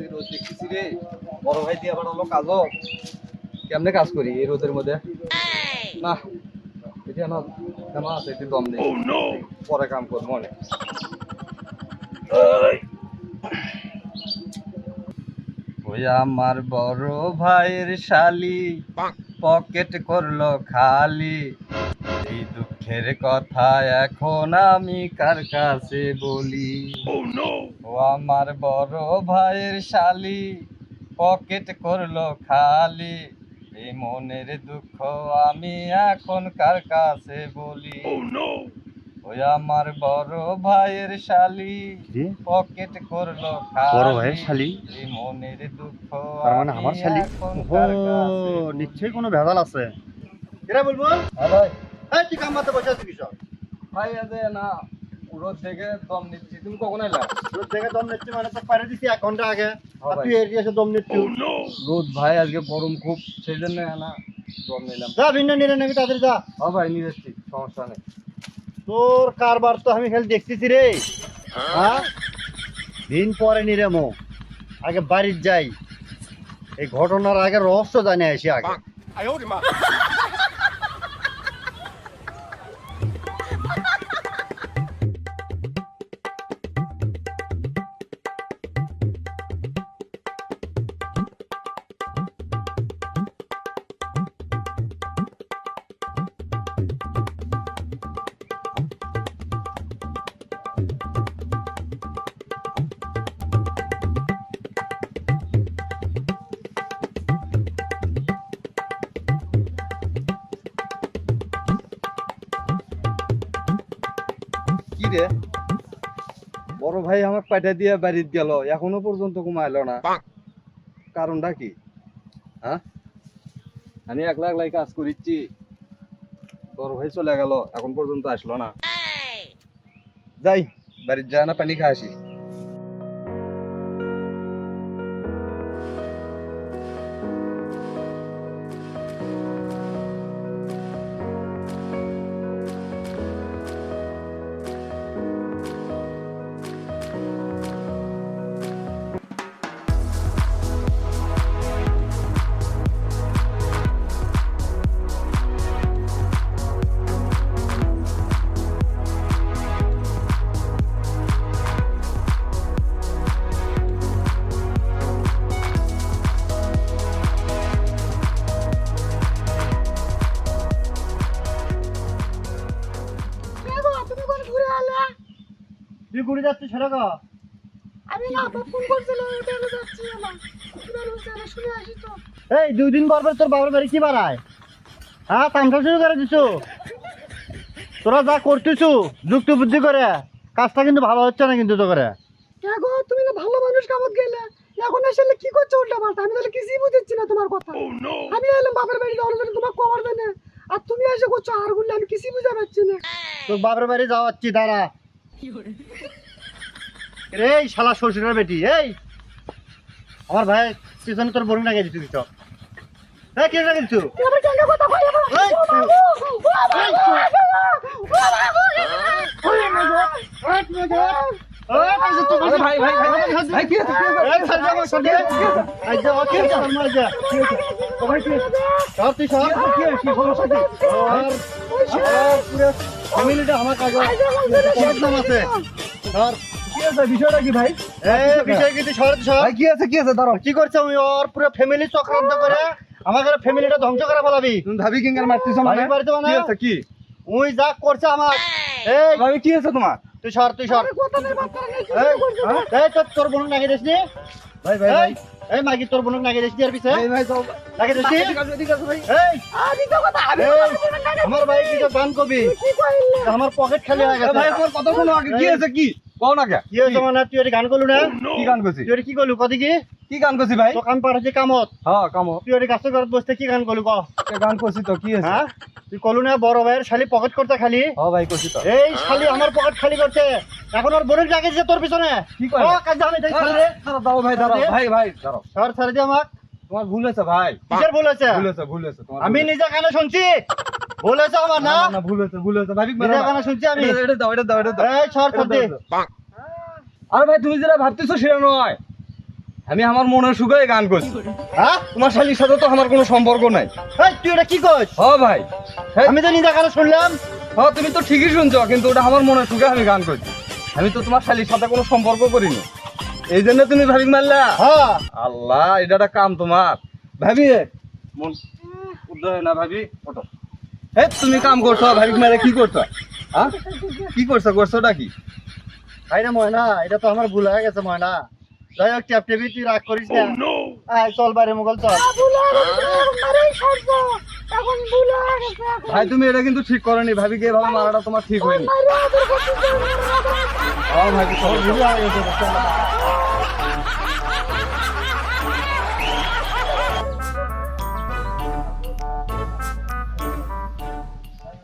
যে রোদ দেখতেছি রে। বড় ভাই দিয়ে আবার হলো কাজ কেমনে কাজ করি এই রোদের মধ্যে? না এটা না কেমন আছে একটু দম নেই পরে কাম করব অনেক। ওই আমার বড় ভাইয়ের শালি পকেট করল খালি। দুঃখের কথা এখন আমি কার কাছে বলি? ও আমার বড় ভাইয়ের শালি পকেট করল খালি। এই মনের দুঃখ আমি এখন কার কাছে বলি? ওই আমার বড় ভাইয়ের শালি পকেট করল খালি। বড় ভাইয়ের শালি? এই মনের দুঃখ তার মানে আমার শালি? ও? নিশ্চয়ই কোনো ভেজাল আছে। এরা বলব? হ্যাঁ ভাই। এই তুই কাম বসে আছিস কিসব? ভাই আজ না রোদ থেকে দম নিচ্ছি। তুমি কখন এলা? রোদ দেখে দম নিচ্ছি মানে তো পারে দিছি এক ঘণ্টা আগে। আর ভাই। তুই এড়িয়ে এসে দম নিচ্ছি রোদ ভাই আজকে গরম খুব সেই জন্য না দম নিলাম। যা ভিন্ন নিরে নাকি তাদের যা। হ্যাঁ ভাই নিয়ে যাচ্ছি সমস্যা নেই। তোর কারবার তো আমি খালি দেখতেছি রে। হ্যাঁ? দিন পরে নিরে মো। আগে বাড়ির যাই। এই ঘটনার আগে রহস্য জানে আসি আগে। রে বড় ভাই আমার পাইটা দিয়ে বাড়িতে গেল এখনও পর্যন্ত ঘুমাইলো না। কারণটা কি? হ্যাঁ আমি একলা একলাই কাজ করিচ্ছি বড় ভাই চলে গেল এখন পর্যন্ত আসলো না। যাই বাড়ির যা না পানি খাই আসি। তুই ঘুরে যাচ্ছিস সেটা কা আমি না ফোন করছিল ওটা যাচ্ছি না। কিবার হচ্ছে শুনে আসি তো। এই দুই দিন পর পর তোর বাবার বাড়ি কি বাড়ায় হ্যাঁ তামসা শুরু করে দিছো। তোরা যা করতেছু যুক্ত বুদ্ধি করে কাজটা কিন্তু ভালো হচ্ছে না কিন্তু তো করে কে গো তুমি না ভালো মানুষ কামত গেলে। এখন আসলে কি করছ উল্টা পাল্টা? আমি তাহলে কিছুই বুঝেছি না তোমার কথা। আমি এলাম বাপের বাড়ি যাওয়ার জন্য তোমার কবার দেনে। আর তুমি এসে করছ আরগুলো আমি কিছুই বুঝতে পারছি না। তোর বাবার বাড়ি যাওয়াচ্ছি দাঁড়া। রে এই শালা শ্বশুরের বেটি এই। আমার ভাই পিছনে তোর বোরিং লাগিয়ে দিচ্ছি কিছু এই কে লাগিয়ে দিচ্ছু তুই আবার কথা কই আবার? এই, ও বাবু, ও বাবু, ও বাবু, ওই, পাশে তো- আরে ভাই, ভাই, ভাই, ভাই, ভাই, কি ফ্যামিলিটা আমার কাছে আছে। আছে বিষয়টা কি ভাই? বিষয় কিন্তু কি আছে কি আছে দাঁড়াও। কি করছে? ওই ওর পুরো ফ্যামিলি চক্রান্ত করে আমাদের ফ্যামিলিটা ধ্বংস করে ফেলাবি তুমি ভাবি কিঙ্গার মারতেছো মানে? ভাবি মারছো মানে? কি আছে কি? ওই যা করছে আমার। এই। ভাবি কি আছে তোমার? তুই সর তুই সর। এই? তোর তোর বোনক লাগিয়ে নি ভাই ভাই ভাই। এই মাগি তোর বোনক লাগিয়ে দিস নি আর পিছে। ভাই ভাই যাও ভাই। এই। আমি তো কথা? আমি আমার ভাই কি গান কবি আমার পকেট খালি হয়ে গেছে। ভাই আমার কথা শোনো আগে কি আছে কি? কও না কে? কি হয়েছে মানে? তুই গান করলু না? কি গান করছি? তুই কি করলু? কদি কি? কি গান করছি ভাই? তো কাম পাঠাচ্ছি কামত। হ্যাঁ কামো তুই এটি গাছের ঘরত বসতে কি গান করলু ক? গান করছি তো কি আছে হ্যাঁ? তুই কলু না বড় ভাইয়ের শালি পকেট করতে খালি। ভাই করছি তো। এই শালি আমার পকেট খালি করছে। এখন ওর বোনের লাগিয়েছে তোর পিছনে। কি করে? ও, কাজ আমি দেখ শালি রে। দাঁড়াও দাঁড়াও ভাই দাঁড়াও। ভাই ভাই দাঁড়াও। সর ছেড়ে দিয়ে আমাক। তোমার ভুল হয়েছে ভাই। কিসের ভুল হয়েছে? ভুল হয়েছে ভুল হয়েছে তোমার আমি নিজে কানে শুনছি। ভুল হয়েছে আমার না? না ভুল হয়েছে ভুল হয়েছে। ভাবি নিজে কানে শুনছি আমি। এটা এটা দাও এটা দাও এটা দাও। এই সর এটা দে। আরে ভাই তুমি যেটা ভাবতেছো সেটা নয়। আমি আমার মনের সুখে গান করছি। হ্যাঁ? তোমার শালির সাথে তো আমার কোনো সম্পর্ক নাই। এই, তুই এটা কি কইস হ ভাই। আমি তো নিজে কানে শুনলাম। হ তুমি তো ঠিকই শুনছো কিন্তু ওটা আমার মনের সুখে আমি গান করছি। আমি তো তোমার শালির সাথে কোনো সম্পর্ক করিনি। এই জন্য তুমি ভাবি মারলা। হ্যাঁ। আল্লাহ এটা একটা কাম তোমার। ভাবি মন উদয় না ভাবি? ওটো হে তুমি কাম করছ ভাবি মারে কি করছ? হ্যাঁ? কি করছ করছোটা কি? ভাই না ময়না এটা তো আমার ভুল হয়ে গেছে ময়না। যাই হোক ট্যাপ টেপি তুই রাগ করিস না। আয় চল বাইরে মোগল চল। ভাই তুমি এটা কিন্তু ঠিক করনি। ভাবি গিয়ে ভাবো মারাটা তোমার ঠিক হয়নি। মারা